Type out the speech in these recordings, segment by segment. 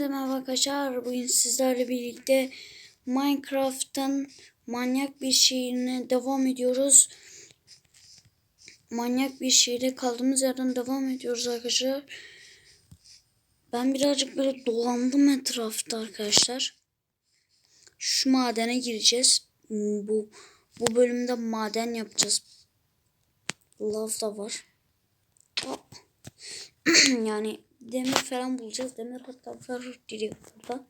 Hepinize merhaba arkadaşlar. Bugün sizlerle birlikte Minecraft'ın manyak bir şehrine devam ediyoruz. Manyak bir şehirde kaldığımız yerden devam ediyoruz arkadaşlar. Ben birazcık böyle dolandım etrafta arkadaşlar. Şu madene gireceğiz. Bu bu bölümde maden yapacağız. Lav da var. Yani demir falan bulacağız. Demir hatta var diyor burada.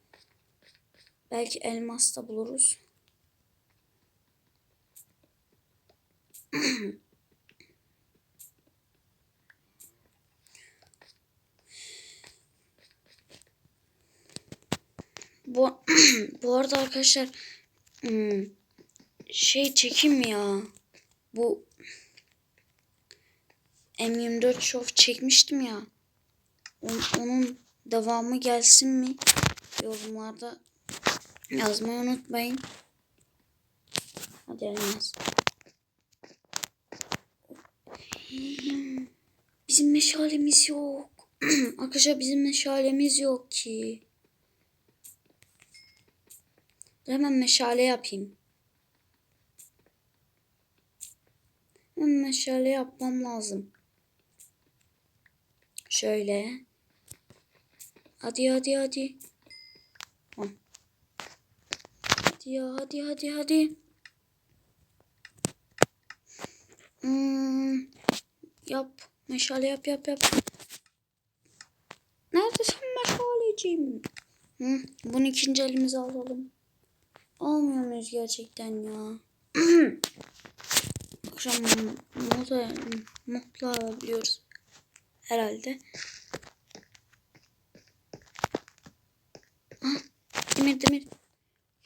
Belki elmas da buluruz. bu bu arada arkadaşlar hmm, şey çekim ya? Bu M24 Show çekmiştim ya. Onun, devamı gelsin mi? Yorumlarda yazmayı unutmayın. Hadi elmas. Bizim meşalemiz yok. Arkadaşlar bizim meşalemiz yok ki. Hemen meşale yapayım. Hemen meşale yapmam lazım. Şöyle. Hadi hadi hadi. Hadi hadi hadi hadi. Hmm, yap. Meşale yap yap yap. Neredesin meşaleciğim? Hı, bunu ikinci elimize alalım. Almıyor muyuz gerçekten ya? Akşam moda mutlu alabiliyoruz. Herhalde. Demir demir.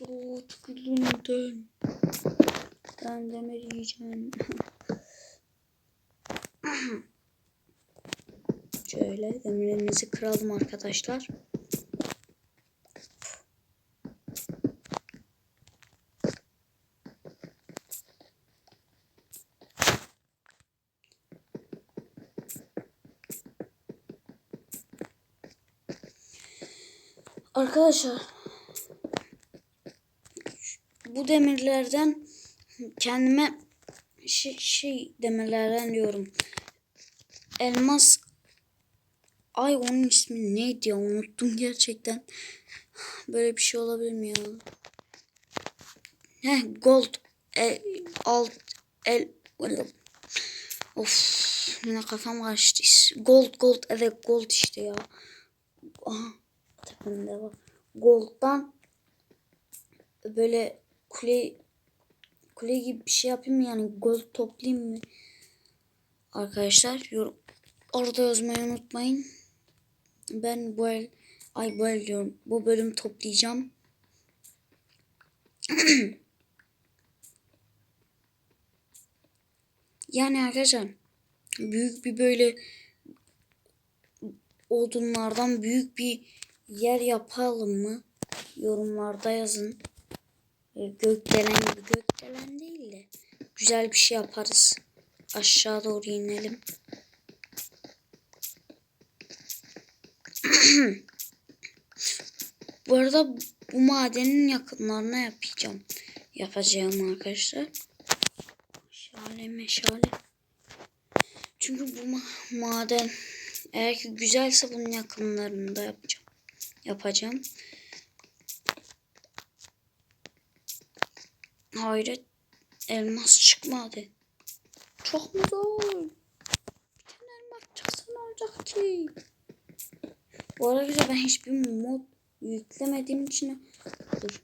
Oo, çok üzüldüm. Ben demir yiyeceğim. Şöyle demirimizi kıralım arkadaşlar. Arkadaşlar bu demirlerden kendime şey, şey demirlerden diyorum. Elmas Ay onun ismi neydi ya unuttum gerçekten. Böyle bir şey olabilir mi ya? Heh gold el, alt el Of yine kafam karıştı. Gold gold evet gold işte ya. Aha tepemde bak. Gold'dan böyle kule kule gibi bir şey yapayım mı yani gold toplayayım mı? Arkadaşlar yorum orada yazmayı unutmayın. Ben bu el ay bu el diyorum. Bu bölüm toplayacağım. yani arkadaşlar büyük bir böyle odunlardan büyük bir yer yapalım mı? Yorumlarda yazın. E, gökdelen gökdelen değil de güzel bir şey yaparız. Aşağı doğru inelim. bu arada bu madenin yakınlarına yapacağım. Yapacağım arkadaşlar. Meşale meşale. Çünkü bu ma maden eğer ki güzelse bunun yakınlarında yapacağım. Yapacağım. Hayret elmas çıkmadı. Çok mu zor? Bir tane elmas çıksa ne olacak ki? Bu arada ben hiçbir mod yüklemediğim için dur.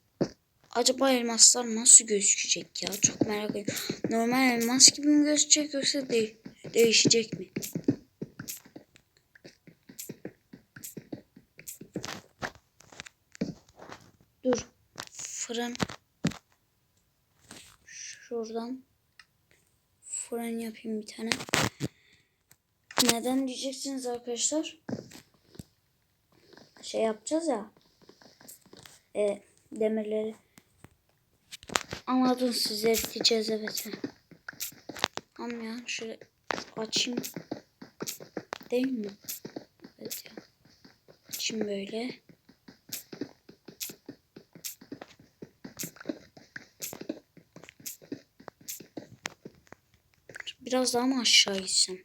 Acaba elmaslar nasıl gözükecek ya? Çok merak ediyorum. Normal elmas gibi mi gözükecek yoksa de değişecek mi? Dur. Fırın. Şuradan fırın yapayım bir tane. Neden diyeceksiniz arkadaşlar? Şey yapacağız ya. E, demirleri. Anladın siz eriteceğiz evet. Tamam ya şöyle açayım. Değil mi? Evet ya. Açayım böyle. Biraz daha mı aşağı gitsem?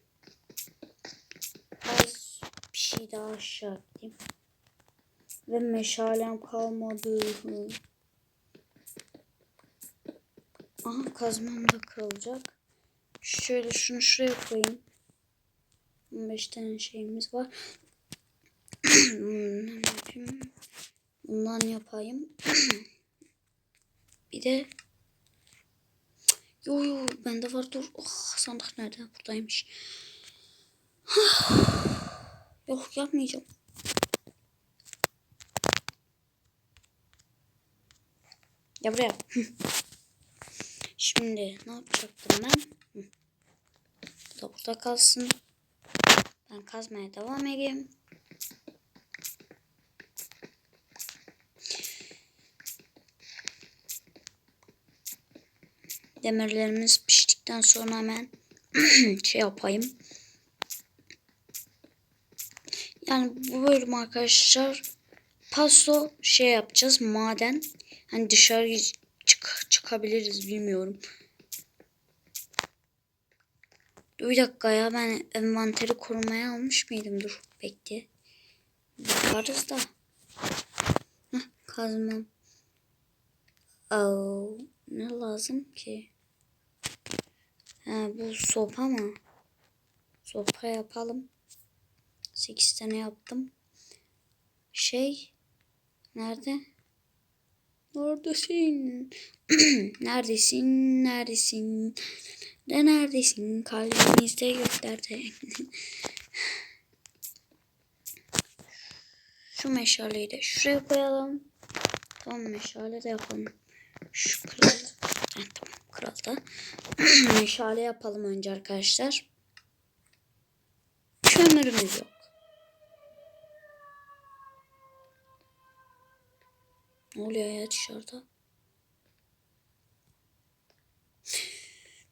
Az bir şey daha aşağı gideyim. Ve meşalem kalmadı. Aha kazmam da kırılacak. Şöyle şunu şuraya koyayım. 15 tane şeyimiz var. Yapayım. Bundan yapayım. bir de Yo yo bende var dur. Oh, sandık nerede? Buradaymış. Yok yapmayacağım. Ya buraya. Şimdi ne yapacaktım ben? Bu da burada kalsın. Ben kazmaya devam edeyim. Demirlerimiz piştikten sonra hemen şey yapayım. Yani bu bölüm arkadaşlar paso şey yapacağız maden. Hani dışarı çık çıkabiliriz bilmiyorum. Bir dakika ya ben envanteri korumaya almış mıydım? Dur bekle. Bakarız da. Heh, kazmam. Oh, ne lazım ki? Ha, bu sopa mı? Sopa yapalım. 8 tane yaptım. Şey nerede? Neredesin? neredesin? Neredesin? De neredesin? Kalbimizde göklerde. Şu meşaleyi de şuraya koyalım. Tamam meşale de yapalım. Şu kral. Evet, tamam kralda. Meşale yapalım önce arkadaşlar. Kömürümüz yok. Ne oluyor ya dışarıda?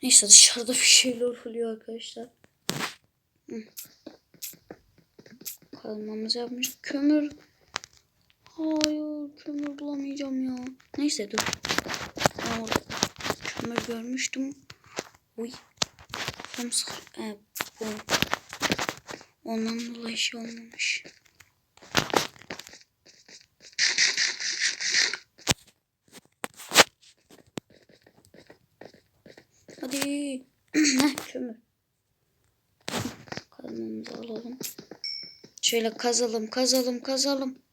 Neyse dışarıda bir şeyler oluyor arkadaşlar. Hı. Kalmamızı yapmış. Kömür. Hayır kömür bulamayacağım ya. Neyse dur. Kömür görmüştüm. Uy. Tam e, bu. Ondan dolayı şey olmamış. Hadi. Heh, kömür. Kazmamızı alalım. Şöyle kazalım, kazalım, kazalım.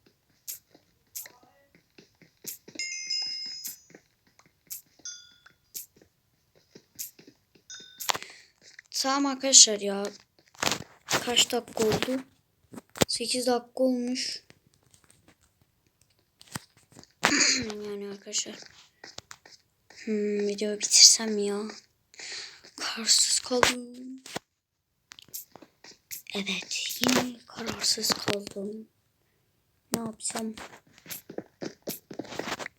Tamam arkadaşlar ya. Kaç dakika oldu? 8 dakika olmuş. yani arkadaşlar. Hmm, videoyu bitirsem ya. Kararsız kaldım. Evet yine kararsız kaldım. Ne yapsam?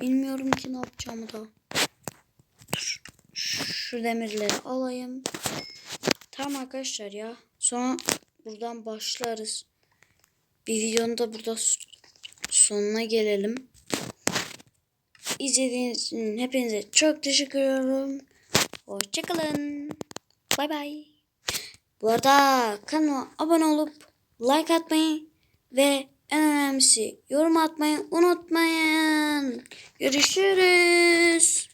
Bilmiyorum ki ne yapacağımı da. Dur. Şu demirleri alayım. Tamam arkadaşlar ya. Sonra buradan başlarız. Bir videonun da burada sonuna gelelim. İzlediğiniz için hepinize çok teşekkür ediyorum. Hoşçakalın. Bay bay. Bu arada kanalıma abone olup like atmayı ve en önemlisi yorum atmayı unutmayın. Görüşürüz.